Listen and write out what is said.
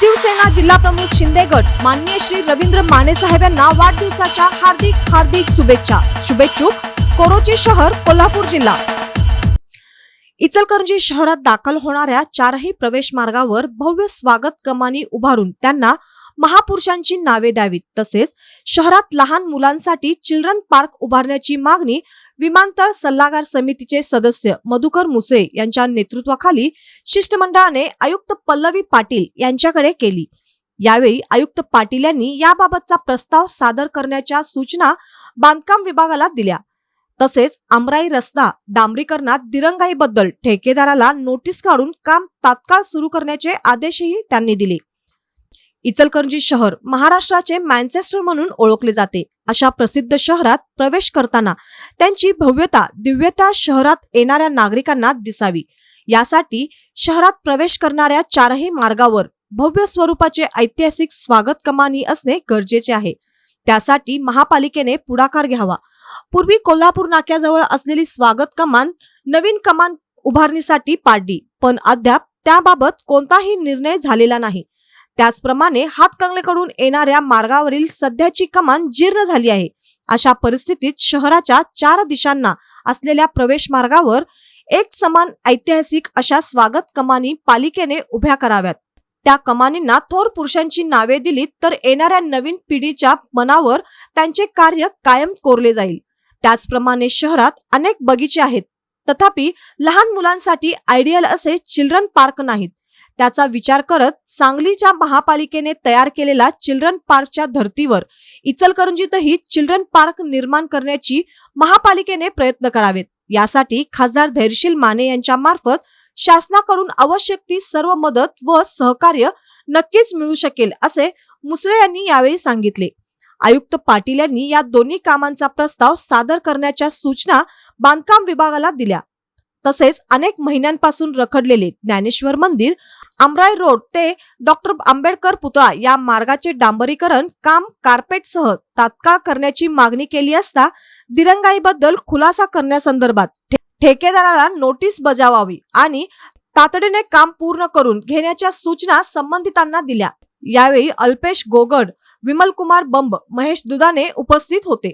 शिवसेना जिल्हा प्रमुख शिंदे गट माननीय श्री रवींद्र माने साहेब यांना वाढदिवसाच्या हार्दिक हार्दिक शुभेच्छा. शुभेच्छुक कोरोची शहर कोल्हापूर जिल्हा. इचलकरंजी शहरात दाखल होणाऱ्या चारही प्रवेश मार्गावर भव्य स्वागत कमानी उभारून त्यांना महापुरुषांची नावे द्यावीत. तसेच शहरात लहान मुलांसाठी चिल्ड्रन पार्क उभारण्याची मागणी विमानतळ सल्लागार समितीचे सदस्य मधुकर मुसे यांच्या नेतृत्वाखाली शिष्टमंडळाने आयुक्त पल्लवी पाटील यांच्याकडे केली. यावेळी आयुक्त पाटील यांनी याबाबतचा प्रस्ताव सादर करण्याच्या सूचना बांधकाम विभागाला दिल्या. तसेच आमराई रस्ता डांबरीकरणात दिरंगाईबद्दल ठेकेदाराला नोटीस काढून काम तात्काळ सुरू करण्याचे आदेशही त्यांनी दिले. इचलकरंजी शहर महाराष्ट्राचे मॅन्चेस्टर म्हणून ओळखले जाते. अशा प्रसिद्ध शहरात प्रवेश करताना त्यांची भव्यता दिव्यता शहरात येणाऱ्या नागरिकांना दिसावी. यासाठी शहरात प्रवेश करणाऱ्या चारही मार्गावर भव्य स्वरूपाचे ऐतिहासिक स्वागत कमानी असणे गरजेचे आहे. त्यासाठी महापालिकेने पुढाकार घ्यावा. पूर्वी कोल्हापूर नाक्याजवळ असलेली स्वागत कमान नवीन कमान उभारणीसाठी पाडली. पण अद्याप त्याबाबत कोणताही निर्णय झालेला नाही. त्याचप्रमाणे हातकंगलेकडून येणाऱ्या मार्गावरील सध्याची कमान जीर्ण झाली आहे. अशा परिस्थितीत शहराच्या चार दिशांना असलेल्या प्रवेश मार्गावर एक समान ऐतिहासिक अशा स्वागत कमानी पालिकेने उभ्या कराव्यात. त्या कमानींना थोर पुरुषांची नावे दिलीत तर येणाऱ्या नवीन पिढीच्या मनावर त्यांचे कार्य कायम कोरले जाईल. त्याचप्रमाणे शहरात अनेक बगीचे आहेत. तथापि लहान मुलांसाठी आयडियल असे चिल्ड्रन पार्क नाहीत. त्याचा विचार करत सांगलीच्या महापालिकेने तयार केलेला चिल्ड्रन पार्कच्या धर्तीवर इचलकरंजीतही चिल्ड्रन पार्क निर्माण करण्याची महापालिकेने प्रयत्न करावेत. यासाठी खासदार धैर्यशील माने यांच्या मार्फत शासनाकडून आवश्यक ती सर्व मदत व सहकार्य नक्कीच मिळू शकेल असे मुसळे यांनी यावेळी सांगितले. आयुक्त पाटील यांनी या दोन्ही कामांचा प्रस्ताव सादर करण्याच्या सूचना बांधकाम विभागाला दिल्या. तसेच अनेक महिन्यांपासून रखडलेले ज्ञानेश्वर मंदिर आमराई रोड ते डॉक्टर आंबेडकर पुतळा या मार्गाचे डांबरीकरण काम कार्पेटसह तात्काळ करण्याची मागणी केली असता दिरंगाईबद्दल खुलासा करण्यासंदर्भात ठेकेदाराला नोटीस बजावावी आणि तातडीने काम पूर्ण करून घेण्याच्या सूचना संबंधितांना दिल्या. यावेळी अल्पेश गोगड विमल कुमार बंब महेश दुधाने उपस्थित होते.